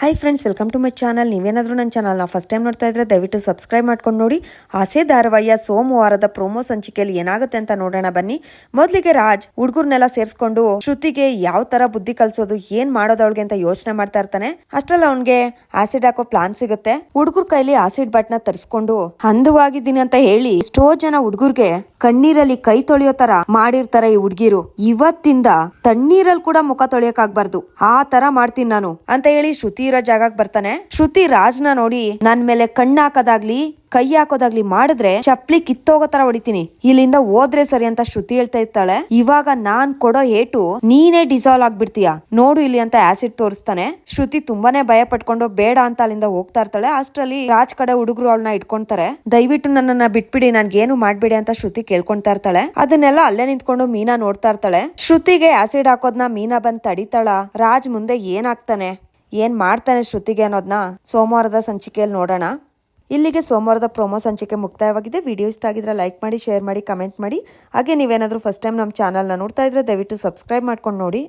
Hi friends welcome to my channel ನೀವೇನಾದರೂ ನನ್ನ ಚಾನಲ್ನ ಫಸ್ಟ್ ಟೈಮ್ ನೋಡ್ತಾ ಇದ್ರೆ ದಯವಿಟ್ಟು ಸಬ್ಸ್ಕ್ರೈಬ್ ಮಾಡ್ಕೊಂಡು ನೋಡಿ. ಆಸೆ ಧಾರಾವಾಹಿಯ ಸೋಮವಾರದ ಪ್ರೋಮೋ ಸಂಚಿಕೆಯಲ್ಲಿ ಏನಾಗುತ್ತೆ ಅಂತ ನೋಡೋಣ ಬನ್ನಿ. ಮೊದಲಿಗೆ ರಾಜ್ ಹುಡುಗರ್ನೆಲ್ಲ ಸೇರಿಸ್ಕೊಂಡು ಶ್ರುತಿಗೆ ಯಾವ ತರ ಬುದ್ಧಿ ಕಲಿಸೋದು, ಏನ್ ಮಾಡೋದು ಅವಳಿಗೆ ಅಂತ ಯೋಚನೆ ಮಾಡ್ತಾ ಇರ್ತಾನೆ. ಅಷ್ಟ್ರಲ್ಲಿ ಅವನ್ಗೆ ಆಸಿಡ್ ಹಾಕೋ ಪ್ಲಾನ್ ಸಿಗುತ್ತೆ. ಹುಡುಗರ ಕೈಲಿ ಆಸಿಡ್ ಬಟ್ನ ತರಿಸ್ಕೊಂಡು ಅಂದವಾಗಿದ್ದೀನಿ ಅಂತ ಹೇಳಿ ಎಷ್ಟೋ ಜನ ಹುಡುಗರ್ಗೆ ಕಣ್ಣೀರಲ್ಲಿ ಕೈ ತೊಳೆಯೋ ತರ ಮಾಡಿರ್ತಾರೆ ಈ ಹುಡುಗಿರು. ಇವತ್ತಿಂದ ತಣ್ಣೀರಲ್ಲಿ ಕೂಡ ಮುಖ ತೊಳೆಯಕ್ ಆಗ್ಬಾರ್ದು ಆ ತರ ಮಾಡ್ತೀನಿ ನಾನು ಅಂತ ಹೇಳಿ ಶ್ರುತಿ ಇರೋ ಜಾಗಕ್ಕೆ ಬರ್ತಾನೆ. ಶ್ರುತಿ ರಾಜ್ನ ನೋಡಿ, ನನ್ ಮೇಲೆ ಕಣ್ಣು ಹಾಕೋದಾಗ್ಲಿ, ಕೈ ಹಾಕೋದಾಗ್ಲಿ ಮಾಡಿದ್ರೆ ಚಪ್ಲಿ ಕಿತ್ತೋಗೋ ತರ ಹೊಡಿತೀನಿ. ಇಲ್ಲಿಂದ ಹೋದ್ರೆ ಸರಿ ಅಂತ ಶ್ರುತಿ ಹೇಳ್ತಾ ಇರ್ತಾಳೆ. ಇವಾಗ ನಾನ್ ಕೊಡೋ ಏಟು ನೀನೇ ಡಿಸಾಲ್ವ್ ಆಗ್ಬಿಡ್ತೀಯ? ನೋಡು ಇಲ್ಲಿ ಅಂತ ಆಸಿಡ್ ತೋರಿಸ್ತಾನೆ. ಶ್ರುತಿ ತುಂಬಾನೇ ಭಯ ಪಟ್ಕೊಂಡು ಬೇಡ ಅಂತ ಅಲ್ಲಿಂದ ಹೋಗ್ತಾ ಇರ್ತಾಳೆ. ಅಷ್ಟರಲ್ಲಿ ರಾಜ್ ಕಡೆ ಹುಡುಗರು ಅವಳನ್ನ ಇಟ್ಕೊಂತಾರೆ. ದಯವಿಟ್ಟು ನನ್ನನ್ನ ಬಿಟ್ಬಿಡಿ, ನನ್ಗೇನು ಮಾಡ್ಬೇಡಿ ಅಂತ ಶ್ರುತಿ ಕೇಳ್ಕೊಂತಾ ಇರ್ತಾಳೆ. ಅದನ್ನೆಲ್ಲ ಅಲ್ಲೇ ನಿಂತ್ಕೊಂಡು ಮೀನಾ ನೋಡ್ತಾ ಇರ್ತಾಳೆ. ಶ್ರುತಿಗೆ ಆಸಿಡ್ ಹಾಕೋದ್ನ ಮೀನಾ ಬಂದ್ ತಡಿತಾಳ? ರಾಜ್ ಮುಂದೆ ಏನಾಗ್ತಾನೆ? ಏನ್ ಮಾಡ್ತಾನೆ ಶ್ರುತಿಗೆ ಅನ್ನೋದನ್ನ ಸೋಮವಾರದ ಸಂಚಿಕೆಯಲ್ಲಿ ನೋಡೋಣ. ಇಲ್ಲಿಗೆ ಸೋಮವಾರದ ಪ್ರೊಮೋ ಸಂಚಿಕೆ ಮುಕ್ತಾಯವಾಗಿದೆ. ವಿಡಿಯೋ ಇಷ್ಟ ಆಗಿದ್ರೆ ಲೈಕ್ ಮಾಡಿ, ಶೇರ್ ಮಾಡಿ, ಕಮೆಂಟ್ ಮಾಡಿ. ಹಾಗೆ ನೀವೇನಾದರೂ ಫಸ್ಟ್ ಟೈಮ್ ನಮ್ಮ ಚಾನಲ್ನ ನೋಡ್ತಾ ಇದ್ರೆ ದಯವಿಟ್ಟು ಸಬ್ಸ್ಕ್ರೈಬ್ ಮಾಡ್ಕೊಂಡು ನೋಡಿ.